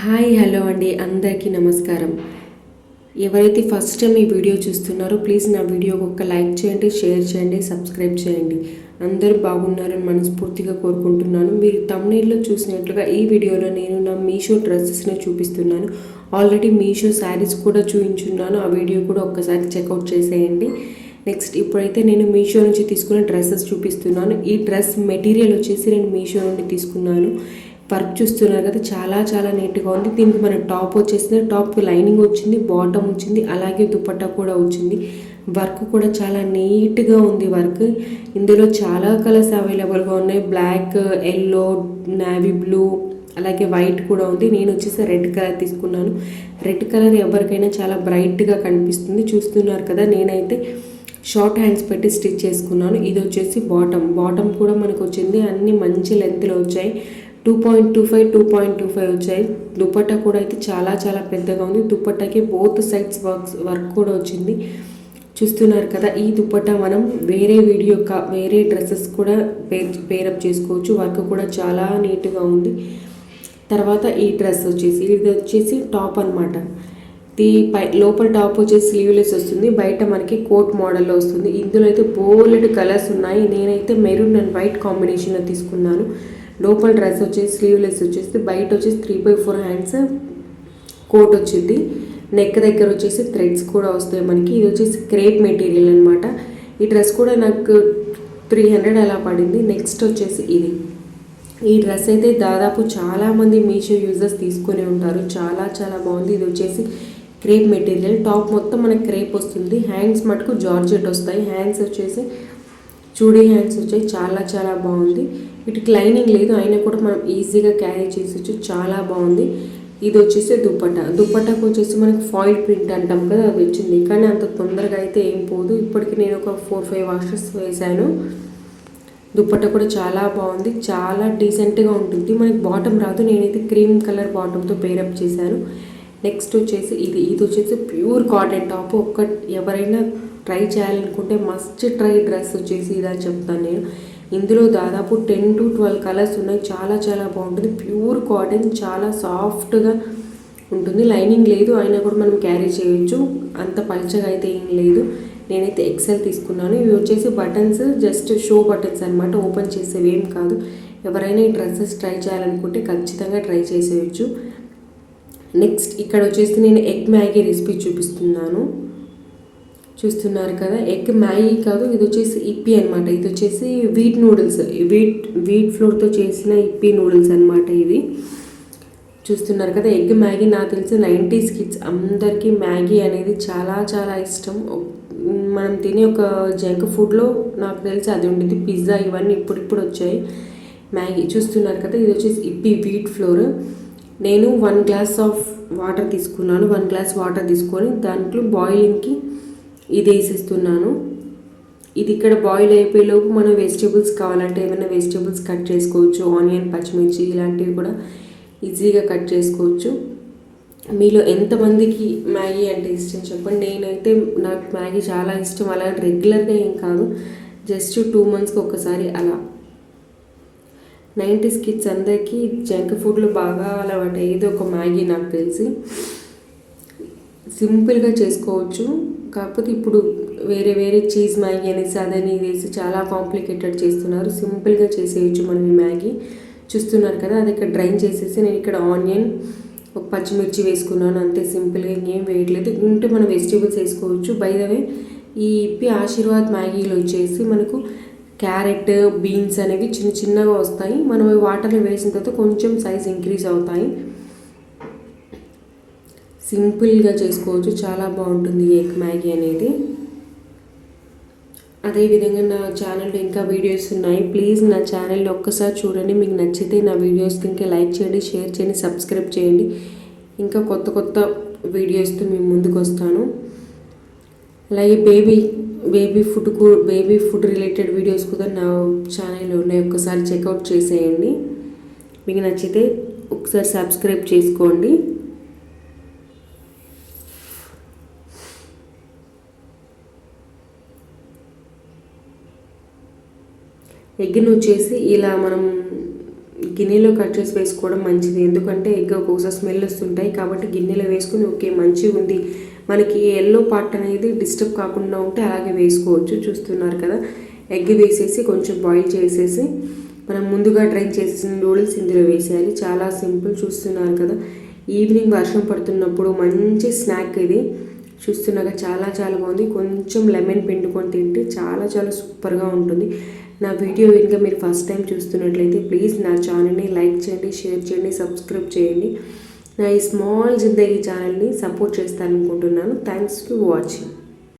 Hi hello అండి. అందరికీ నమస్కారం. ఎవరైతే ఫస్ట్ టైం ఈ వీడియో చూస్తున్నారో ప్లీజ్ నా వీడియోకి ఒక లైక్ చేయండి షేర్ చేయండి సబ్స్క్రైబ్ చేయండి. అందరూ బాగున్నారని మనస్ఫూర్తిగా కోరుకుంటున్నాను. మీరు తమిళలో చూసినట్లుగా ఈ వీడియోలో నేను నా మీషో డ్రెస్సెస్ని చూపిస్తున్నాను. ఆల్రెడీ మీషో శారీస్ కూడా చూపించున్నాను. ఆ వీడియో కూడా ఒక్కసారి చెక్అవుట్ చేసేయండి. నెక్స్ట్ ఇప్పుడైతే నేను మీషో నుంచి తీసుకున్న డ్రెస్సెస్ చూపిస్తున్నాను. ఈ డ్రెస్ మెటీరియల్ వచ్చేసి నేను మీషో నుండి తీసుకున్నాను. వర్క్ చూస్తున్నారు కదా చాలా చాలా నీట్గా ఉంది. దీనికి మన టాప్ వచ్చేసింది. టాప్ లైనింగ్ వచ్చింది బాటమ్ వచ్చింది అలాగే దుపట్టా కూడా వచ్చింది. వర్క్ కూడా చాలా నీట్గా ఉంది వర్క్. ఇందులో చాలా కలర్స్ అవైలబుల్గా ఉన్నాయి. బ్లాక్ ఎల్లో నావీ బ్లూ అలాగే వైట్ కూడా ఉంది. నేను వచ్చేసి రెడ్ కలర్ తీసుకున్నాను. రెడ్ కలర్ ఎవరికైనా చాలా బ్రైట్గా కనిపిస్తుంది. చూస్తున్నారు కదా నేనైతే షార్ట్ హ్యాండ్స్ పెట్టి స్టిచ్ చేసుకున్నాను. ఇది వచ్చేసి బాటమ్. బాటమ్ కూడా మనకు వచ్చింది. అన్ని మంచి లెంత్లో వచ్చాయి. Two point two five two point two five వచ్చాయి. దుప్పట్ట కూడా అయితే చాలా చాలా పెద్దగా ఉంది. దుపట్టాకి బోత్ సైడ్స్ వర్క్స్ వర్క్ కూడా వచ్చింది. చూస్తున్నారు కదా ఈ దుప్పట్ట మనం వేరే వీడియో కా వేరే డ్రెస్సెస్ కూడా పేర్ పేరప్ చేసుకోవచ్చు. వర్క్ కూడా చాలా నీట్గా ఉంది. తర్వాత ఈ డ్రెస్ వచ్చేసి ఇది వచ్చేసి టాప్ అనమాట ది పై లోపల టాప్ వచ్చేసి స్లీవ్లెస్ వస్తుంది. బయట మనకి కోట్ మోడల్లో వస్తుంది. ఇందులో అయితే బోల్డ్ కలర్స్ ఉన్నాయి. నేనైతే మెరూన్ అండ్ వైట్ కాంబినేషన్లో తీసుకున్నాను. లోపల డ్రెస్ వచ్చేసి స్లీవ్లెస్ వచ్చేసి బయట వచ్చేసి three by four hands coat వచ్చింది. నెక్ దగ్గర వచ్చేసి థ్రెడ్స్ కూడా వస్తాయి మనకి. ఇది వచ్చేసి క్రేప్ మెటీరియల్ అనమాట ఈ డ్రెస్ కూడా నాకు త్రీ హండ్రెడ్ అలా పడింది. నెక్స్ట్ వచ్చేసి ఇది. ఈ డ్రెస్ అయితే దాదాపు చాలామంది మీషో యూజర్స్ తీసుకొని ఉంటారు. చాలా చాలా బాగుంది. ఇది వచ్చేసి క్రేప్ మెటీరియల్ టాప్ మొత్తం మనకి క్రేప్ వస్తుంది. హ్యాండ్స్ మటుకు జార్జెట్ వస్తాయి. హ్యాండ్స్ వచ్చేసి చూడీ హ్యాండ్స్ వచ్చాయి. చాలా చాలా బాగుంది. వీటికి లైనింగ్ లేదు. అయినా కూడా మనం ఈజీగా క్యారీ చేసొచ్చు చాలా బాగుంది. ఇది వచ్చేసి దుప్పట. దుప్పటకు వచ్చేసి మనకి ఫాయిల్ ప్రింట్ అంటాం కదా అది వచ్చింది. కానీ అంత తొందరగా అయితే ఏం పోదు. ఇప్పటికి నేను ఒక ఫోర్ ఫైవ్ వాషెస్ వేశాను. దుప్పట కూడా చాలా బాగుంది. చాలా డీసెంట్గా ఉంటుంది. మనకి బాటమ్ రాదు. నేనైతే క్రీమ్ కలర్ బాటమ్తో పేరప్ చేశాను. నెక్స్ట్ వచ్చేసి ఇది ఇది వచ్చేసి ప్యూర్ కాటన్ టాప్. ఒక్క ఎవరైనా ట్రై చేయాలనుకుంటే మస్ట్ ట్రై డ్రెస్ వచ్చేసి ఇదని చెప్తాను నేను. ఇందులో దాదాపు టెన్ టు ట్వెల్వ్ కలర్స్ ఉన్నాయి. చాలా చాలా బాగుంటుంది. ప్యూర్ కాటన్ చాలా సాఫ్ట్గా ఉంటుంది. లైనింగ్ లేదు అయినా కూడా మనం క్యారీ చేయొచ్చు. అంత పల్చగా అయితే ఏం లేదు. నేనైతే ఎక్సెల్ తీసుకున్నాను. ఇవి వచ్చేసి బటన్స్ జస్ట్ షో బటన్స్ అనమాట ఓపెన్ చేసేవి ఏం కాదు. ఎవరైనా ఈ డ్రెస్సెస్ ట్రై చేయాలనుకుంటే ఖచ్చితంగా ట్రై చేసేయచ్చు. నెక్స్ట్ ఇక్కడ వచ్చేసి నేను ఎగ్ మ్యాగీ రెసిపీ చూపిస్తున్నాను. చూస్తున్నారు కదా? ఎగ్ మ్యాగీ కాదు ఇది వచ్చేసి ఇప్పి అనమాట ఇది వచ్చేసి వీట్ నూడిల్స్ వీట్ వీట్ ఫ్లోర్తో చేసిన ఇప్పి నూడిల్స్ అనమాట ఇది. చూస్తున్నారు కదా? ఎగ్ మ్యాగీ నాకు తెలిసి నైంటీస్ కిడ్స్ అందరికీ మ్యాగీ అనేది చాలా చాలా ఇష్టం. మనం తినే ఒక జంక్ ఫుడ్లో నాకు తెలిసి అది ఉండేది పిజ్జా ఇవన్నీ ఇప్పుడిప్పుడు వచ్చాయి. మ్యాగీ చూస్తున్నారు కదా? ఇది వచ్చేసి ఇప్పి వీట్ ఫ్లోర్. నేను వన్ గ్లాస్ ఆఫ్ వాటర్ తీసుకున్నాను. వన్ గ్లాస్ వాటర్ తీసుకొని దాంట్లో బాయిలింగ్కి ఇది వేసేస్తున్నాను. ఇది ఇక్కడ బాయిల్ అయిపోయేలోపు మనం వెజిటేబుల్స్ కావాలంటే ఏమైనా వెజిటేబుల్స్ కట్ చేసుకోవచ్చు. ఆనియన్ పచ్చిమిర్చి ఇలాంటివి కూడా ఈజీగా కట్ చేసుకోవచ్చు. మీలో ఎంతమందికి మ్యాగీ అంటే ఇష్టం చెప్పండి. నేనైతే నాకు మ్యాగీ చాలా ఇష్టం. అలా రెగ్యులర్గా ఏం కాదు. జస్ట్ టూ మంత్స్కి ఒకసారి అలా. నైంటీస్ కిడ్స్ అందరికీ జంక్ ఫుడ్లు బాగా అలవాటు ఏదో ఒక మ్యాగీ నాకు తెలిసి. సింపుల్గా చేసుకోవచ్చు. కాకపోతే ఇప్పుడు వేరే వేరే చీజ్ మ్యాగీ అనేసి అదని వేసి చాలా కాంప్లికేటెడ్ చేస్తున్నారు. సింపుల్గా చేసేయచ్చు మనం ఈ మ్యాగీ. చూస్తున్నారు కదా అది ఇక్కడ డ్రైన్ చేసేసి నేను ఇక్కడ ఆనియన్ ఒక పచ్చిమిర్చి వేసుకున్నాను. అంతే సింపుల్గా ఇంకేం వేయట్లేదు. ఉంటే మనం వెజిటేబుల్స్ వేసుకోవచ్చు. బై ద వే ఈ ఇప్పి ఆశీర్వాద్ మ్యాగీలో వచ్చేసి మనకు క్యారెట్ బీన్స్ అనేవి చిన్న చిన్నగా వస్తాయి. మనం వాటర్లో వేసిన తర్వాత కొంచెం సైజ్ ఇంక్రీజ్ అవుతాయి. సింపుల్గా చేసుకోవచ్చు. చాలా బాగుంటుంది ఎగ్ మ్యాగీ అనేది. అదేవిధంగా నా ఛానల్లో ఇంకా వీడియోస్ ఉన్నాయి. ప్లీజ్ నా ఛానల్లో ఒక్కసారి చూడండి. మీకు నచ్చితే నా వీడియోస్ ఇంకా లైక్ చేయండి షేర్ చేయండి సబ్స్క్రైబ్ చేయండి. ఇంకా కొత్త కొత్త వీడియోస్తో మేము ముందుకు వస్తాను. అలాగే baby. Baby food baby food related videos కూడా నా ఛానల్లో ఉన్నాయి. ఒక్కసారి చెక్అవుట్ చేసేయండి. మీకు నచ్చితే ఒకసారి సబ్స్క్రైబ్ చేసుకోండి. ఎగ్ను వచ్చేసి ఇలా మనం గిన్నెలో కట్ చేసి వేసుకోవడం మంచిది. ఎందుకంటే ఎగ్ ఒక్కోసారి స్మెల్ వస్తుంటాయి కాబట్టి గిన్నెలో వేసుకుని ఓకే మంచిగా ఉంది మనకి ఎల్లో పార్ట్ అనేది డిస్టర్బ్ కాకుండా ఉంటే అలాగే వేసుకోవచ్చు. చూస్తున్నారు కదా? ఎగ్ వేసేసి కొంచెం బాయిల్ చేసేసి మనం ముందుగా డ్రైన్ చేసేసిన నూడిల్స్ ఇందులో వేసేయాలి. చాలా సింపుల్ చూస్తున్నారు కదా? ఈవినింగ్ వర్షం పడుతున్నప్పుడు మంచి స్నాక్ ఇది. చూస్తున్నాక చాలా చాలా బాగుంది. కొంచెం లెమన్ పిండుకొని తింటే చాలా చాలా సూపర్గా ఉంటుంది. నా వీడియో కనుక మీరు ఫస్ట్ టైం చూస్తున్నట్లయితే ప్లీజ్ నా ఛానల్ని లైక్ చేయండి షేర్ చేయండి సబ్స్క్రైబ్ చేయండి. నా ఈ స్మాల్ జిందగీ ఛానల్ని సపోర్ట్ చేస్తారనుకుంటున్నాను థ్యాంక్స్ ఫర్ వాచింగ్.